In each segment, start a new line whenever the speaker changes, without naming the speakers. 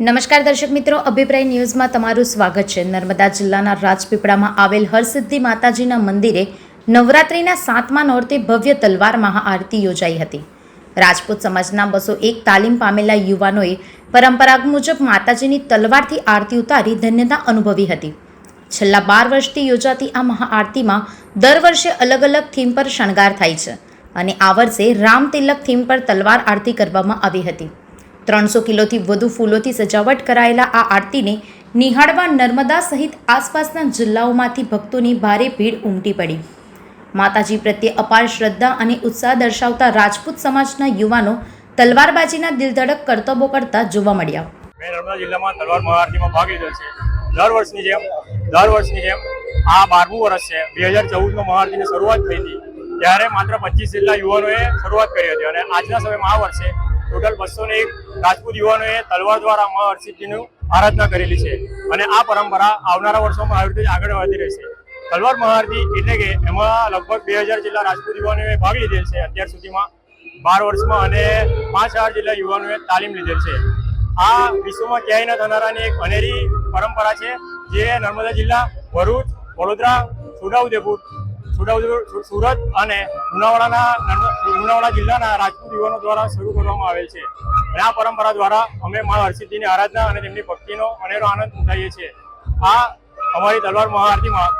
નમસ્કાર દર્શક મિત્રો, અભિપ્રાય ન્યૂઝમાં તમારું સ્વાગત છે. નર્મદા જિલ્લાના રાજપીપળામાં આવેલ હરસિદ્ધિ માતાજીના મંદિરે નવરાત્રિના સાતમા નોરતે ભવ્ય તલવાર મહાઆરતી યોજાઈ હતી. રાજપૂત સમાજના બસો એક તાલીમ પામેલા યુવાનોએ પરંપરા મુજબ માતાજીની તલવારથી આરતી ઉતારી ધન્યતા અનુભવી હતી. છેલ્લા બાર વર્ષથી યોજાતી આ મહાઆરતીમાં દર વર્ષે અલગ અલગ થીમ પર શણગાર થાય છે અને આ વર્ષે રામ તિલક થીમ પર તલવાર આરતી કરવામાં આવી હતી. ત્રણસો કિલોથી વધુ ફૂલોથી સજાવટ કરાયેલા આ આરતીને નિહાળવા નર્મદા સહિત આસપાસના જિલ્લાઓમાંથી ભક્તોની ભારે ભીડ ઉમટી પડી. માતાજી પ્રત્યે અપાર શ્રદ્ધા અને ઉત્સાહ દર્શાવતા રાજપૂત સમાજના યુવાનો તલવારબાજીના દિલધડક કરતબો કરતા જોવા મળ્યા.
મેં નર્મદા જિલ્લામાં તલવાર મહાઆરતીમાં ભાગ લીધો છે. દર વર્ષની જેમ, દર વર્ષની જેમ આ બારમું વર્ષ છે, બે હજાર ચૌદમાં મહાઆરતીની શરૂઆત થઈ હતી. ત્યારે માત્ર પચીસ જેટલા યુવાનોએ શરૂઆત કરી હતી અને આજના સમયમાં આ વર્ષે ટોટલ બસો ને એક રાજપૂત યુવાનોએ તલવાર દ્વારા મા હરસિદ્ધિનું આરાધના કરેલી છે અને આ પરંપરા આવનારા વર્ષોમાં આવી રીતે આગળ વધી રહેશે તલવાર મહાઆરતી એટલે કે એમાં લગભગ બે હજાર જેટલા રાજપૂત યુવાનોએ ભાગ લીધેલ છે અત્યાર સુધીમાં. બાર વર્ષમાં અને પાંચ હજાર જેટલા યુવાનોએ તાલીમ લીધેલ છે. આ વિશ્વમાં ક્યાંય ન થનારાની એક અનેરી પરંપરા છે, જે નર્મદા જિલ્લા ભરૂચ, વડોદરા છોટાઉદેપુર છોટાઉદેપુર સુરત અને લુણાવાડાના લુણાવાડા જિલ્લાના રાજપૂત યુવાનો દ્વારા શરૂ કરવામાં આવેલ છે. અને આ પરંપરા દ્વારા અમે મા હરસિદ્ધિની આરાધના અને તેમની ભક્તિનો અનેરો આનંદ ઉઠાવીએ છીએ. આ અમારી તલવાર મહાઆરતીમાં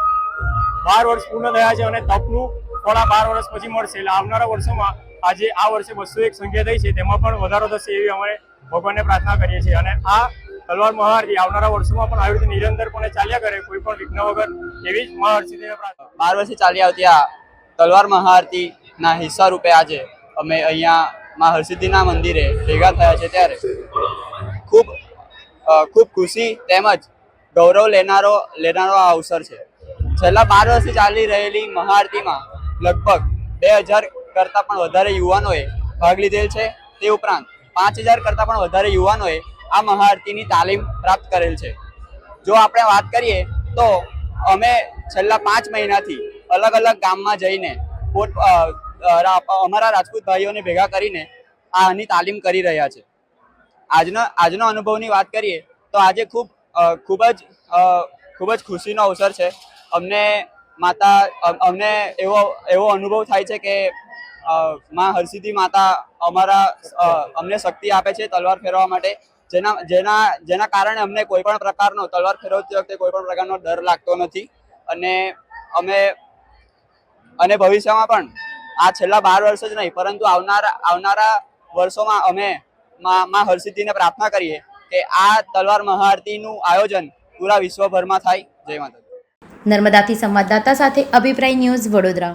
બાર વર્ષ પૂર્ણ થયા છે અને તપનું થોડા બાર વર્ષ પછી મળશે. એટલે આવનારા વર્ષોમાં આજે આ વર્ષે બસો એક સંખ્યા થઈ છે. તેમાં પણ વધારો થશે એવી અમે ભગવાનને પ્રાર્થના કરીએ છીએ. અને આ તલવાર મહાઆરતી આવનારા વર્ષોમાં પણ આવી રીતે નિરંતરપણે ચાલ્યા કરે, કોઈ પણ વિઘ્ન વગર, એવી જ મહાહરસિદ્ધિને
બાર વર્ષથી ચાલી આવતી આ તલવાર મહાઆરતીના હિસ્સા રૂપે આજે અમે અહીંયા મા હરસિદ્ધિના મંદિરે ભેગા થયા છે ત્યારે. ખૂબ ખૂબ ખુશી તેમજ ગૌરવ લેનારો લેનારો આ અવસર છે. છેલ્લા બાર વર્ષથી ચાલી રહેલી મહાઆરતીમાં લગભગ બે હજાર કરતાં પણ વધારે યુવાનોએ ભાગ લીધેલ છે. તે ઉપરાંત પાંચ હજાર કરતાં પણ વધારે યુવાનોએ આ મહાઆરતીની તાલીમ પ્રાપ્ત કરેલ છે. જો આપણે વાત કરીએ તો અમે છેલ્લા પાંચ મહિનાથી અલગ અલગ ગામમાં જઈને અમારા રાજપૂત ભાઈઓને ભેગા કરીને આની તાલીમ કરી રહ્યા છે. આજનો આજનો અનુભવની વાત કરીએ તો આજે ખૂબ ખૂબ જ ખૂબ જ ખુશીનો અવસર છે. અમને માતા અમને એવો એવો અનુભવ થાય છે કે માં હરસિદ્ધિ માતા અમારા અમને શક્તિ આપે છે તલવાર ફેરવા માટે. જેના જેના જેના કારણે અમને કોઈ પણ પ્રકારનો તલવાર ફેરવતી વખતે કોઈ પણ પ્રકારનો ડર લાગતો નથી. અને અમે અને ભવિષ્યમાં પણ આ છેલ્લા બાર વર્ષ જ નહીં, પરંતુ આવનારા આવનારા વર્ષોમાં અમે માં હરસિદ્ધિને પ્રાર્થના કરીએ કે આ તલવાર મહાઆરતીનું આયોજન પૂરા વિશ્વભરમાં થાય. જય માતા
નર્મદાથી સંવાદદાતા સાથે અભિપ્રાય ન્યૂઝ વડોદરા.